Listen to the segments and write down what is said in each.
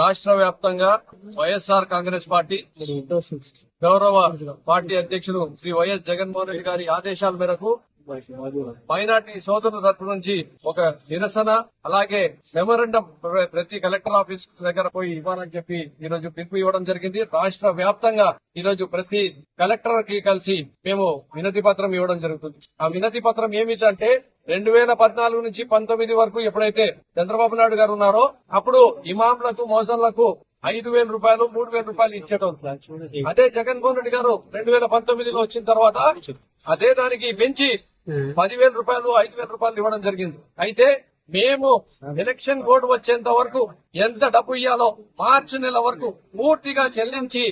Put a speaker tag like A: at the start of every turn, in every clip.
A: రాష్ట్ర వ్యాప్తంగా వైఎస్ఆర్ కాంగ్రెస్ పార్టీ గౌరవ పార్టీ అధ్యక్షులు శ్రీ వైఎస్ జగన్మోహన్ రెడ్డి గారి ఆదేశాల మేరకు మైనార్టీ సోదరుల తరపు నుంచి ఒక నిరసన అలాగే మెమోరండం ప్రతి కలెక్టర్ ఆఫీస్ దగ్గర పోయి ఇవ్వాలని చెప్పి ఈ రోజు పిలుపు ఇవ్వడం జరిగింది. రాష్ట్ర వ్యాప్తంగా ఈ రోజు ప్రతి కలెక్టర్కి కలిసి మేము వినతి పత్రం ఇవ్వడం జరుగుతుంది. ఆ వినతి పత్రం ఏమిటంటే రెండు వేల పద్నాలుగు నుంచి పంతొమ్మిది వరకు ఎప్పుడైతే చంద్రబాబు నాయుడు గారు ఉన్నారో అప్పుడు ఇమాంలకు మోసన్లకు ఐదు వేల రూపాయలు మూడు వేల రూపాయలు ఇచ్చేటం అదే జగన్మోహన్ రెడ్డి గారు రెండు వేల పంతొమ్మిదిలో వచ్చిన తర్వాత అదే దానికి పెంచి పదివేల రూపాయలు ఐదు వేల రూపాయలు ఇవ్వడం జరిగింది. అయితే మేము ఎలక్షన్ కోడ్ వచ్చేంత వరకు ఎంత డబ్బు ఇవ్వాలో మార్చి నెల వరకు పూర్తిగా చెల్లించి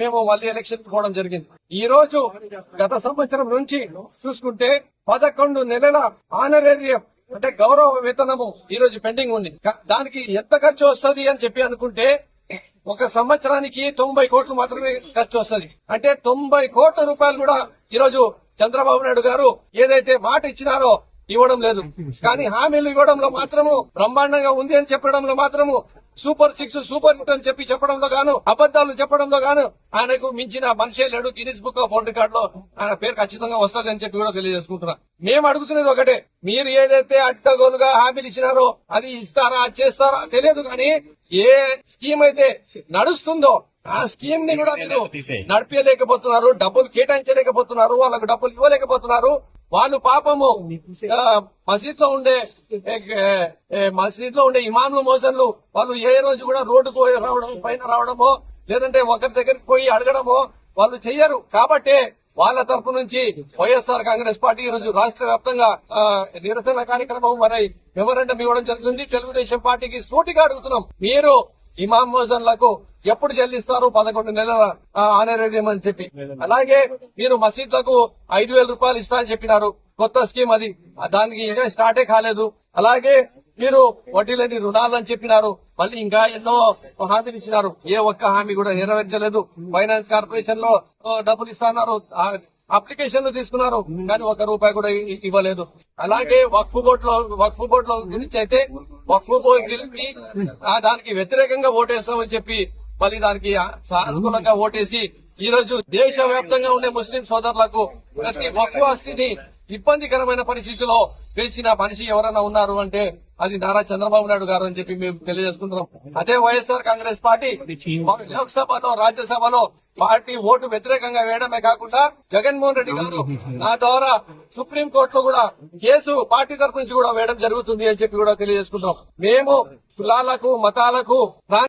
A: మేము మళ్ళీ ఎలక్షన్ పోవడం జరిగింది. ఈ రోజు గత సంవత్సరం నుంచి చూసుకుంటే పదకొండు నెలల ఆనరేరియం అంటే గౌరవ వేతనము ఈ రోజు పెండింగ్ ఉంది. దానికి ఎంత ఖర్చు వస్తుంది అని చెప్పి అనుకుంటే ఒక సంవత్సరానికి తొంభై కోట్లు మాత్రమే ఖర్చు వస్తది. అంటే తొంభై కోట్ల రూపాయలు కూడా ఈ రోజు చంద్రబాబు నాయుడు గారు ఏదైతే మాట ఇచ్చినారో ఇవ్వడం లేదు. కానీ హామీలు ఇవ్వడంలో మాత్రము బ్రహ్మాండంగా ఉంది అని చెప్పడంలో మాత్రము సూపర్ సిక్స్ సూపర్ హిట్ అని చెప్పి చెప్పడంలో గాను అబద్దాలు చెప్పడంలో గాను ఆయనకు మించిన మనిషే లేడు. గిన్నీస్ బుక్ ఆఫ్ వరల్డ్ రికార్డ్లో ఆయన పేరు ఖచ్చితంగా వస్తుంది అని చెప్పి కూడా తెలియజేసుకుంటున్నా. మేము అడుగుతున్నది ఒకటే మీరు ఏదైతే అడ్డగోలుగా హామీలు ఇచ్చినారో అది ఇస్తారా చేస్తారా తెలియదు కానీ ఏ స్కీమ్ అయితే నడుస్తుందో ఆ స్కీమ్ని కూడా మీరు నడిపించలేకపోతున్నారు డబ్బులు కేటాయించలేకపోతున్నారు వాళ్ళకు డబ్బులు ఇవ్వలేకపోతున్నారు. వాళ్ళు పాపము. మసీద్లో ఉండే మసీద్లో ఉండే ఇమాములు మోసన్లు వాళ్ళు ఏ రోజు కూడా రోడ్డుకు పోయి రావడం పైన రావడమో లేదంటే ఒకరి దగ్గరికి పోయి అడగడమో వాళ్ళు చెయ్యరు. కాబట్టే వాళ్ళ తరపు నుంచి వైఎస్ఆర్ కాంగ్రెస్ పార్టీ ఈ రోజు రాష్ట్ర వ్యాప్తంగా నిరసన కార్యక్రమం మరి మెమోరండం ఇవ్వడం జరుగుతుంది. తెలుగుదేశం పార్టీకి సూటిగా అడుగుతున్నాం. మీరు ఇమాం మోజన్లకు ఎప్పుడు చెల్లిస్తారు? పదకొండు నెలల ఆనరేరియం అని చెప్పి. అలాగే మీరు మసీద్లకు ఐదు వేల రూపాయలు ఇస్తా అని చెప్పినారు. కొత్త స్కీమ్ అది. దానికి ఇంకా స్టార్టే కాలేదు. అలాగే మీరు వడ్డీ లేని రుణాలు అని చెప్పినారు. మళ్ళీ ఇంకా ఎన్నో హామీలు ఇచ్చినారు. ఏ ఒక్క హామీ కూడా నెరవేర్చలేదు. ఫైనాన్స్ కార్పొరేషన్లో డబ్బులు ఇస్తున్నారు అప్లికేషన్లు తీసుకున్నారు. కానీ ఒక్క రూపాయి కూడా ఇవ్వలేదు. అలాగే వక్ఫ్ బోర్డు లో వక్ఫ్ బోర్డు లో గురించి అయితే వక్ఫ్ బోర్డు దానికి వ్యతిరేకంగా ఓటేస్తామని చెప్పి మళ్ళీ దానికి సానుకూలంగా ఓటేసి ఈ రోజు దేశ వ్యాప్తంగా ఉండే ముస్లిం సోదరులకు ప్రతి ఒక్క స్థితి ఇబ్బందికరమైన పరిస్థితిలో వేసిన మనిషి ఎవరైనా ఉన్నారు అంటే అది నారా చంద్రబాబు నాయుడు గారు అని చెప్పి మేము తెలియజేసుకుంటున్నాం. అదే వైఎస్ఆర్ కాంగ్రెస్ పార్టీ లోక్సభలో రాజ్యసభలో పార్టీ ఓటు వ్యతిరేకంగా వేయడమే కాకుండా జగన్మోహన్ రెడ్డి గారు నా ద్వారా సుప్రీం కోర్టులో కూడా కేసు పార్టీ తరఫు నుంచి కూడా వేయడం జరుగుతుంది అని చెప్పి కూడా తెలియజేసుకుంటున్నాం. మేము కులాలకు మతాలకు